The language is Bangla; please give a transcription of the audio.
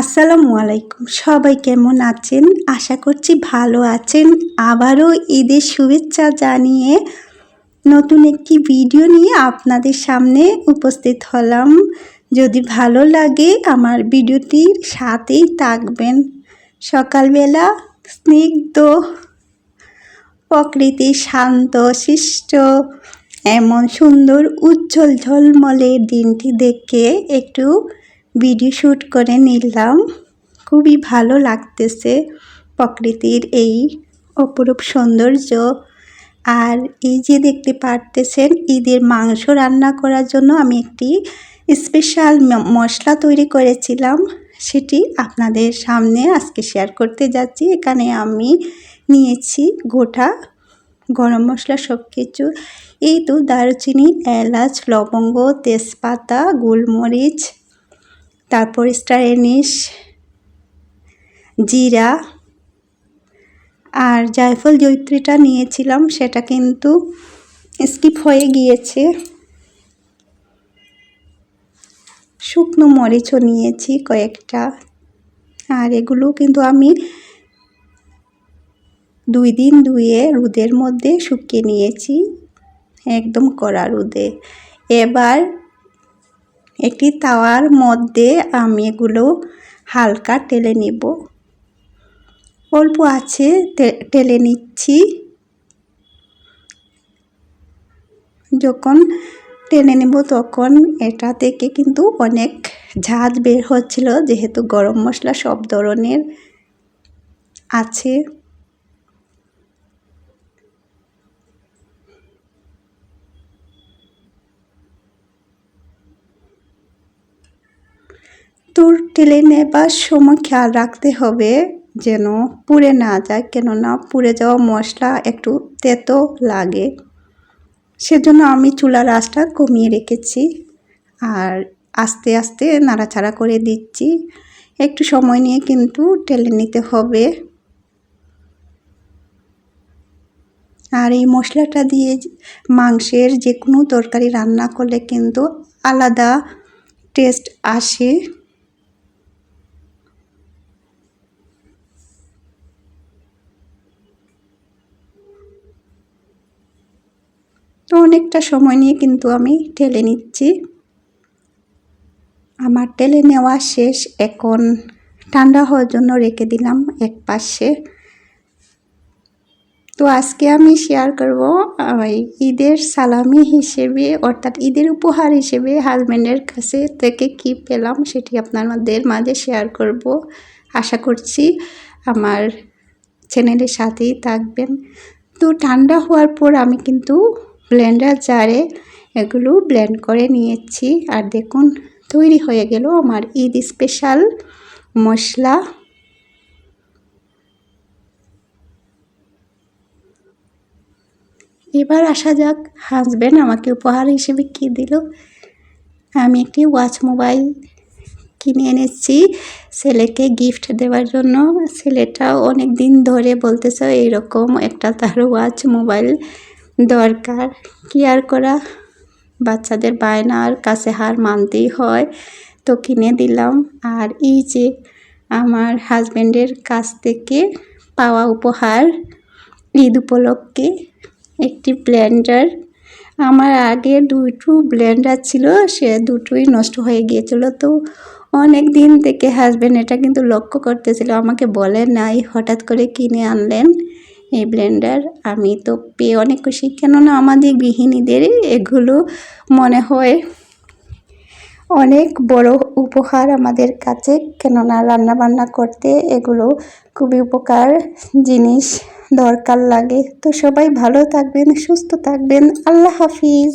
আসসালামু আলাইকুম। সবাই কেমন আছেন? আশা করছি ভালো আছেন। আবারও ঈদের শুভেচ্ছা জানিয়ে নতুন একটি ভিডিও নিয়ে আপনাদের সামনে উপস্থিত হলাম। যদি ভালো লাগে আমার ভিডিওটির সাথেই থাকবেন। সকালবেলা স্নিগ্ধ, প্রকৃতি শান্ত শিষ্ট এমন সুন্দর উজ্জ্বল ঝলমলে দিনটি দেখে একটু ভিডিও শ্যুট করে নিলাম। খুবই ভালো লাগতেছে প্রকৃতির এই অপরূপ সৌন্দর্য। আর এই যে দেখতে পারতেছেন, ঈদের মাংস রান্না করার জন্য আমি একটি স্পেশাল মশলা তৈরি করেছিলাম। সেটি আপনাদের সামনে আজকে শেয়ার করতে যাচ্ছি। এখানে আমি নিয়েছি গোটা গরম মশলা সব কিছু এই তো দারুচিনি, এলাচ, লবঙ্গ, তেজপাতা, গোলমরিচ তারপর স্টার এনিস জিরা আর জায়ফল জৈত্রীটা নিয়েছিলাম, সেটা কিন্তু স্কিপ হয়ে গিয়েছে। শুকনো মরিচও নিয়েছি কয়েকটা, আর এগুলো কিন্তু আমি দুই দিন ধুয়ে রোদের মধ্যে শুকিয়ে নিয়েছি, একদম কড়া রোদে। এবার একটি তাওয়ার মধ্যে আমি এগুলো হালকা টেলে নেব। অল্প আছে টেলে নিচ্ছি। যখন টেনে নেব তখন এটা থেকে কিন্তু অনেক ঝাঁজ বের হচ্ছিল, যেহেতু গরম মশলা সব ধরনের আছে। তুর টেলে নেবার সময় খেয়াল রাখতে হবে যেন পুড়ে না যায়, কেননা পুড়ে যাওয়া মশলা একটু তেতো লাগে। সেজন্য আমি চুলার আঁচটা কমিয়ে রেখেছি আর আস্তে আস্তে নাড়াচাড়া করে দিচ্ছি। একটু সময় নিয়ে কিন্তু টেলে নিতে হবে। আর এই মশলাটা দিয়ে মাংসের যে কোনো তরকারি রান্না করলে কিন্তু আলাদা টেস্ট আসে। তো অনেকটা সময় নিয়ে কিন্তু আমি টেলে নিচ্ছি। আমার টেলে নেওয়া শেষ, এখন ঠান্ডা হওয়ার জন্য রেখে দিলাম এক পাশে। তো আজকে আমি শেয়ার করব ঈদের সালামি হিসেবে, অর্থাৎ ঈদের উপহার হিসেবে হাজব্যান্ডের কাছে থেকে কি পেলাম সেটি আপনাদের মাঝে শেয়ার করব। আশা করছি আমার চ্যানেলের সাথেই থাকবেন। তো ঠান্ডা হওয়ার পর আমি কিন্তু ব্লেন্ডার জারে এগুলো ব্লেন্ড করে নিয়েছি। আর দেখুন, তৈরি হয়ে গেল আমার ঈদ স্পেশাল মশলা। এবার আসা যাক হাজব্যান্ড আমাকে উপহার হিসেবে কি দিল। আমি একটি ওয়াচ মোবাইল কিনে এনেছি ছেলেকে গিফট দেওয়ার জন্য। ছেলেটা অনেক দিন ধরে বলতেছে, এইরকম একটা তার ওয়াচ মোবাইল দরকার। কি আর করা? বাচ্চাদের বায়নার কাছে হার মানতেই হয়। তো কিনে দিলাম। আর এই যে আমার হাজব্যান্ডের কাছ থেকে পাওয়া উপহার ঈদ উপলক্ষে একটি ব্লেন্ডার। আমার আগে দুটো ব্লেন্ডার ছিল, সে দুটোই নষ্ট হয়ে গিয়েছিল। তো অনেক দিন থেকে হাজব্যান্ড এটা কিন্তু লক্ষ্য করতেছিল, আমাকে বলে নাই, হঠাৎ করে কিনে আনলেন। এই ব্লেন্ডার আমি তো পেয়ে অনেক খুশি। কেননা আমাদের গৃহিণীদের এগুলো মনে হয় অনেক বড় উপহার আমাদের কাছে। কেননা রান্না বান্না করতে এগুলো খুবই উপকার জিনিস, দরকার লাগে। তো সবাই ভালো থাকবেন, সুস্থ থাকবেন। আল্লাহ হাফিজ।